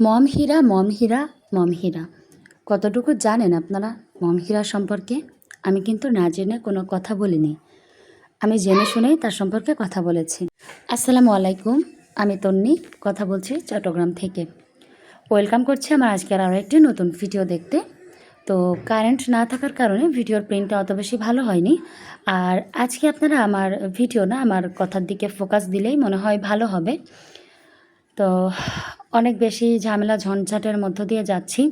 মম হীরা মম হীরা মম হীরা। কতটুকু জানেন আপনারা মম হীরা সম্পর্কে? আমি কিন্তু না জেনে কোনো কথা বলিনি। আমি জেনে শুনেই তার সম্পর্কে কথা বলেছি। আসসালামু আলাইকুম, আমি তন্নি, কথা বলছি চট্টগ্রাম থেকে। ওয়েলকাম করছি আমার আজকের আরও একটি নতুন ভিডিও দেখতে। তো কারেন্ট না থাকার কারণে ভিডিওর প্রিন্টটা অত বেশি ভালো হয়নি। আর আজকে আপনারা আমার ভিডিও না, আমার কথার দিকে ফোকাস দিলেই মনে হয় ভালো হবে। তো অনেক বেশি ঝামেলা, ঝঞ্ঝাটের মধ্য দিয়ে যাচ্ছি।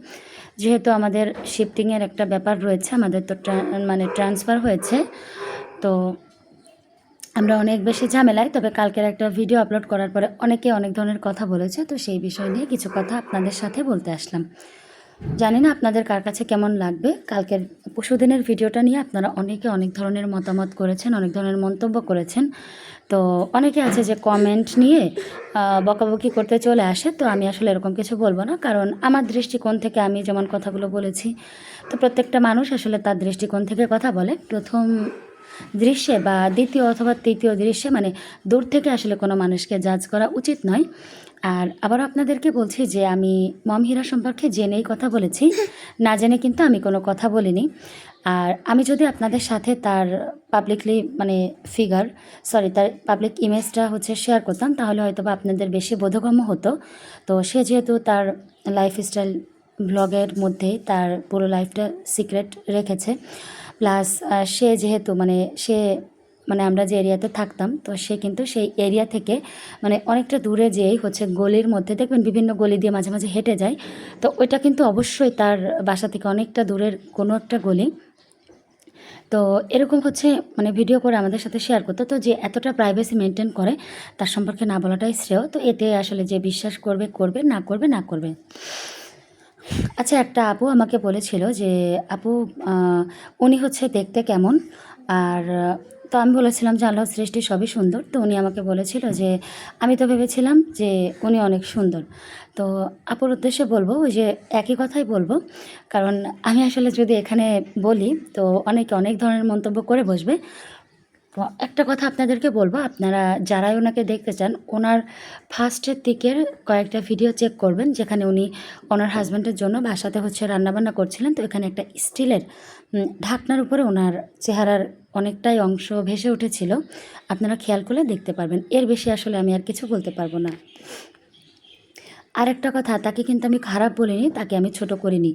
যেহেতু আমাদের শিফটিংয়ের একটা ব্যাপার রয়েছে, আমাদের তো মানে ট্রান্সফার হয়েছে, তো আমরা অনেক বেশি ঝামেলায়। তবে কালকের একটা ভিডিও আপলোড করার পরে অনেকে অনেক ধরনের কথা বলেছে, তো সেই বিষয় নিয়ে কিছু কথা আপনাদের সাথে বলতে আসলাম। জানি না আপনাদের কার কাছে কেমন লাগবে। কালকের পশুদিনের ভিডিওটা নিয়ে আপনারা অনেকে অনেক ধরনের মতামত করেছেন, অনেক ধরনের মন্তব্য করেছেন। তো অনেকে আছে যে কমেন্ট নিয়ে বকাবকি করতে চলে আসে। তো আমি আসলে এরকম কিছু বলব না। কারণ আমার দৃষ্টিকোণ থেকে আমি যেমন কথাগুলো বলেছি, তো প্রত্যেকটা মানুষ আসলে তার দৃষ্টিকোণ থেকে কথা বলে। প্রথম দৃশ্যে বা দ্বিতীয় অথবা তৃতীয় দৃশ্যে মানে দূর থেকে আসলে কোনো মানুষকে জাজ করা উচিত নয়। আর আবার আপনাদেরকে বলছি যে আমি মম হীরা সম্পর্কে জেনেই কথা বলেছি। না জেনে কিন্তু আমি কোনো কথা বলিনি। আর আমি যদি আপনাদের সাথে তার পাবলিকলি মানে ফিগার সরি তার পাবলিক ইমেজটা হচ্ছে শেয়ার করতাম, তাহলে হয়তো বা আপনাদের বেশি বোধগম্য হতো। তো সে যেহেতু তার লাইফস্টাইল ব্লগের মধ্যে তার পুরো লাইফটা সিক্রেট রেখেছে। প্লাস সে যেহেতু মানে সে মানে আমরা যে এরিয়াতে থাকতাম, তো সে কিন্তু সেই এরিয়া থেকে মানে অনেকটা দূরে যেয়েই হচ্ছে গলির মধ্যে, দেখবেন বিভিন্ন গলি দিয়ে মাঝে মাঝে হেঁটে যায়। তো ওইটা কিন্তু অবশ্যই তার বাসা থেকে অনেকটা দূরের কোনো একটা গলি। তো এরকম হচ্ছে মানে ভিডিও করে আমাদের সাথে শেয়ার করতো। তো যে এতটা প্রাইভেসি মেনটেন করে, তার সম্পর্কে না বলাটাই শ্রেয়। তো এতে আসলে যে বিশ্বাস করবে করবে, না করবে না করবে। আচ্ছা একটা আপু আমাকে বলেছিল যে, আপু উনি হচ্ছে দেখতে কেমন? আর তো আমি বলেছিলাম যে আল্লাহর সৃষ্টি সবই সুন্দর। তো উনি আমাকে বলেছিল যে, আমি তো ভেবেছিলাম যে উনি অনেক সুন্দর। তো আপুর উদ্দেশ্যে বলব, ওই যে একই কথাই বলব, কারণ আমি আসলে যদি এখানে বলি, তো অনেকে অনেক ধরনের মন্তব্য করে বসবে। একটা কথা আপনাদেরকে বলব, আপনারা যারাই ওনাকে দেখতে চান, ওনার ফার্স্টের দিকের কয়েকটা ভিডিও চেক করবেন, যেখানে উনি ওনার হাজব্যান্ডের জন্য বাসাতে হচ্ছে রান্নাবান্না করছিলেন। তো এখানে একটা স্টিলের ঢাকনার উপরে ওনার চেহারার অনেকটাই অংশ ভেসে উঠেছিল। আপনারা খেয়াল করলে দেখতে পারবেন। এর বেশি আসলে আমি আর কিছু বলতে পারব না। আর একটা কথা, তাকে কিন্তু আমি খারাপ বলিনি, তাকে আমি ছোট করিনি।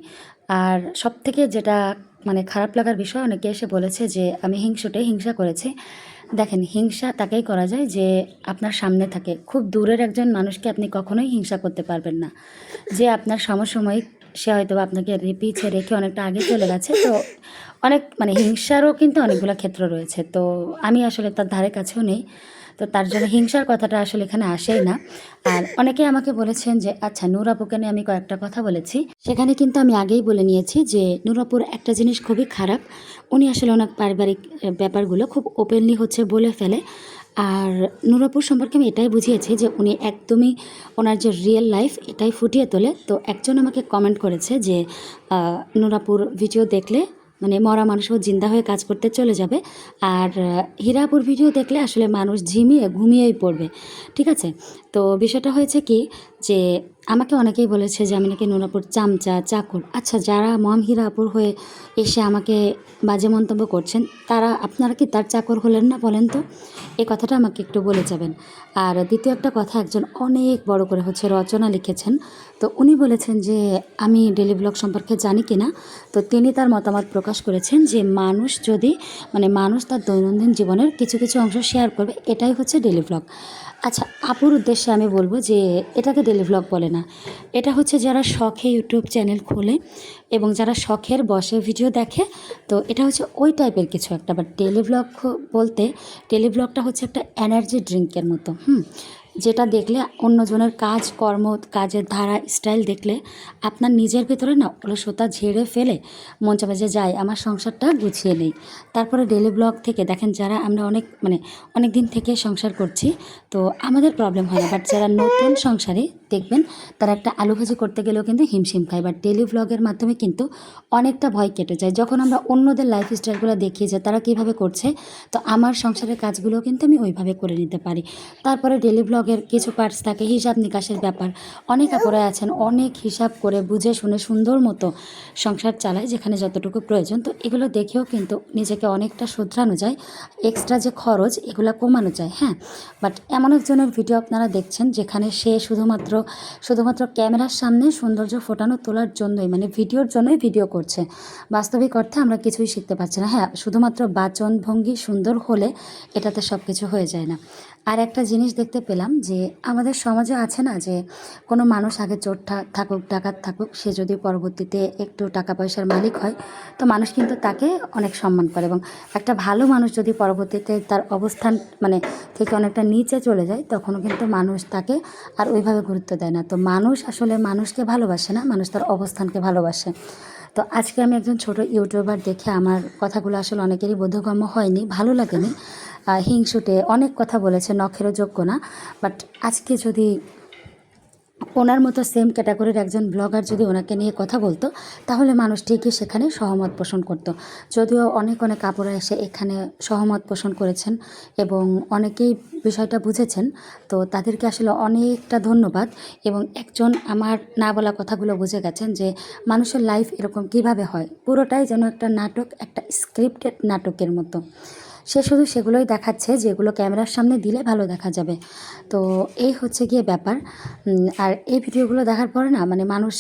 আর সব থেকে যেটা মানে খারাপ লাগার বিষয় অনেকে এসে বলেছে যে, আমি হিংসুটে হিংসা করেছি। দেখেন, হিংসা তাকেই করা যায় যে, আপনার সামনে থাকে। খুব দূরের একজন মানুষকে আপনি কখনোই হিংসা করতে পারবেন না। যে আপনার সমসাময়িক, সে হয়তো আপনাকে পিছিয়ে রেখে অনেকটা আগে চলে গেছে। তো অনেক মানে হিংসারও কিন্তু অনেকগুলো ক্ষেত্র রয়েছে। তো আমি আসলে তার ধারে কাছেও নেই। তো তার জন্য হিংসার কথাটা আসলে এখানে আসেই না। আর অনেকে আমাকে বলেছেন যে আচ্ছা নূর আপুকে নিয়ে আমি কয়েকটা কথা বলেছি। সেখানে কিন্তু আমি আগেই বলে নিয়েছি যে, নূর আপুর একটা জিনিস খুবই খারাপ। উনি আসলে ওনার পারিবারিক ব্যাপারগুলো খুব ওপেনলি হচ্ছে বলে ফেলে। আর নূরাপুর সম্পর্কে আমি এটাই বুঝিয়েছি যে, উনি একদমই ওনার যে রিয়েল লাইফ এটাই ফুটিয়ে তোলে। তো একজন আমাকে কমেন্ট করেছে যে নূরাপুর ভিডিও দেখলে মানে মরা মানুষও জিন্দা হয়ে কাজ করতে চলে যাবে। আর হীরাপুর ভিডিও দেখলে আসলে মানুষ ঝিমিয়ে ঘুমিয়েই পড়বে। ঠিক আছে? তো বিষয়টা হয়েছে কি যে আমাকে অনেকেই বলেছে যে আমি নাকি নুরাপুর চামচা, চাকর। আচ্ছা যারা মম হীরাপুর হয়ে এসে আমাকে বাজে মন্তব্য করছেন, তারা আপনারা কি তার চাকর হলেন না বলেন তো? এই কথাটা আমাকে একটু বলে যাবেন। আর দ্বিতীয় একটা কথা, একজন অনেক বড় করে হচ্ছে রচনা লিখেছেন। তো উনি বলেছেন যে আমি ডেলি ব্লগ সম্পর্কে জানি কি না তো তিনি তার মতামত প্রকাশ করেছেন যে মানুষ যদি মানে মানুষ তার দৈনন্দিন জীবনের কিছু কিছু অংশ শেয়ার করবে, এটাই হচ্ছে ডেলি ব্লগ। আচ্ছা আপুর উদ্দেশ্যে আমি বলব যে এটাকে ডেলি ব্লগ বলে না। এটা হচ্ছে যারা শখে ইউটিউব চ্যানেল খোলে এবং যারা শখের বসে ভিডিও দেখে, তো এটা হচ্ছে ওই টাইপের কিছু একটা। বাট ডেলি ব্লগ বলতে ডেলি ব্লগটা হচ্ছে একটা এনার্জি ড্রিঙ্কের মতো, হুম? যেটা দেখলে অন্যজনের কাজ, কর্ম, কাজের ধারা, স্টাইল দেখলে আপনার নিজের ভিতরে না অলসতা ঝেড়ে ফেলে মন চাপে যায় আমার সংসারটা গুছিয়ে নেই। তারপরে ডেলি ব্লগ থেকে দেখেন যারা আমরা অনেক মানে অনেক দিন থেকে সংসার করছি, তো আমাদের প্রবলেম হয় না। বাট যারা নতুন সংসারী দেখবেন, তারা একটা আলু ভাজি করতে গেলেও কিন্তু হিমশিম খায় বা ডেলি ভ্লগের মাধ্যমে কিন্তু অনেকটা ভয় কেটে যায়। যখন আমরা অন্যদের লাইফ স্টাইলগুলো দেখি যে তারা কীভাবে করছে, তো আমার সংসারের কাজগুলো কিন্তু আমি ওইভাবে করে নিতে পারি। তারপরে ডেলি ভ্লগের কিছু পার্টস থাকে, হিসাব নিকাশের ব্যাপার। অনেক আপুরা আছেন, অনেক হিসাব করে বুঝে শুনে সুন্দর মতো সংসার চালায় যেখানে যতটুকু প্রয়োজন। তো এগুলো দেখেও কিন্তু নিজেকে অনেকটা শুধরানো যায় এক্সট্রা যে খরচ এগুলো কমানো যায় হ্যাঁ? বাট এমন একজনের ভিডিও আপনারা দেখছেন, যেখানে সে শুধুমাত্র শুধুমাত্র ক্যামেরার সামনে সৌন্দর্য ফোটানো তোলার জন্যই মানে ভিডিওর জন্যই ভিডিও করছে। বাস্তবিক অর্থে আমরা কিছুই শিখতে পারছি না। হ্যাঁ শুধুমাত্র বাচন ভঙ্গি সুন্দর হলে এটাতে সব কিছু হয়ে যায় না। আর একটা জিনিস দেখতে পেলাম যে আমাদের সমাজে আছে না যে কোনো মানুষ আগে চোর থাকুক, ডাকাত থাকুক, সে যদি পরবর্তীতে একটু টাকা পয়সার মালিক হয়, তো মানুষ কিন্তু তাকে অনেক সম্মান করে এবং একটা ভালো মানুষ যদি পরবর্তীতে তার অবস্থান মানে থেকে অনেকটা নিচে চলে যায়, তখনও কিন্তু মানুষ তাকে আর ওইভাবে গুরুত্ব দেয় না। তো মানুষ আসলে মানুষকে ভালোবাসে না, মানুষ তার অবস্থানকে ভালোবাসে। তো আজকে আমি একজন ছোট ইউটিউবার দেখে আমার কথাগুলো আসলে অনেকেরই বোধগম্য হয়নি, ভালো লাগেনি। হিংসুটে অনেক কথা বলেছে, নখেরও যোগ্য না। বাট আজকে যদি ওনার মতো সেম ক্যাটাগরির একজন ব্লগার যদি ওনাকে নিয়ে কথা বলতো, তাহলে মানুষ ঠিকই সেখানে সহমত পোষণ করত। যদিও অনেক অনেক কাপড়া এসে এখানে সহমত পোষণ করেছেন এবং অনেকেই বিষয়টা বুঝেছেন, তো তাদেরকে আসলে অনেকটা ধন্যবাদ এবং একজন আমার না বলা কথাগুলো বুঝে গেছেন যে মানুষের লাইফ এরকম কীভাবে হয়। পুরোটাই যেন একটা নাটক, একটা স্ক্রিপ্টেড নাটকের মতো। সে শুধু সেগুলোই দেখাচ্ছে যেগুলো ক্যামেরার সামনে দিলে ভালো দেখা যাবে। তো এই হচ্ছে গিয়ে ব্যাপার। আর এই ভিডিওগুলো দেখার পরে না মানে মানুষ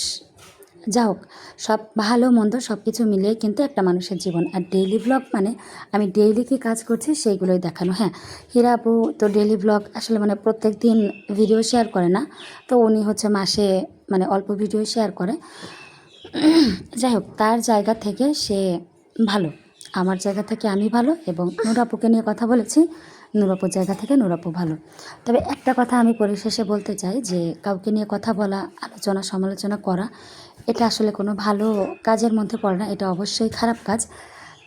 যা হোক, সব ভালো মন্দ সব কিছু মিলিয়ে কিন্তু একটা মানুষের জীবন। আর ডেইলি ব্লগ মানে আমি ডেইলি কী কাজ করছি সেইগুলোই দেখানো। হ্যাঁ হীরা আপু তো ডেইলি ব্লগ আসলে মানে প্রত্যেক দিন ভিডিও শেয়ার করে না। তো উনি হচ্ছে মাসে মানে অল্প ভিডিও শেয়ার করে। যাই হোক, তার জায়গা থেকে সে ভালো। আমার জায়গা থেকে আমি ভালো এবং নুরাপুকে নিয়ে কথা বলেছি। নুরাপুর জায়গা থেকে নুরাপু ভালো। তবে একটা কথা আমি পরিশেষে বলতে চাই যে, কাউকে নিয়ে কথা বলা, আলোচনা, সমালোচনা করা, এটা আসলে কোনো ভালো কাজের মধ্যে পড়ে না। এটা অবশ্যই খারাপ কাজ।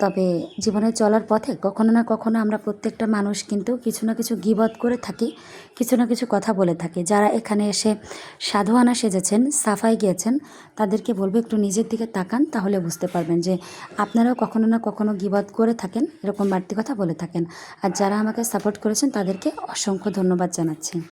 তবে জীবনে চলার পথে কখনো না কখনো আমরা প্রত্যেকটা মানুষ কিন্তু কিছু না কিছু গিবত করে থাকি, কিছু না কিছু কথা বলে থাকি। যারা এখানে এসে সাধুয়ানা সেজেছেন, সাফাই গিয়েছেন, তাদেরকে বলব একটু নিজের দিকে তাকান, তাহলে বুঝতে পারবেন যে আপনারাও কখনো না কখনো গিবত করে থাকেন, এরকম বাড়তি কথা বলে থাকেন। আর যারা আমাকে সাপোর্ট করেছেন, তাদেরকে অসংখ্য ধন্যবাদ জানাচ্ছি।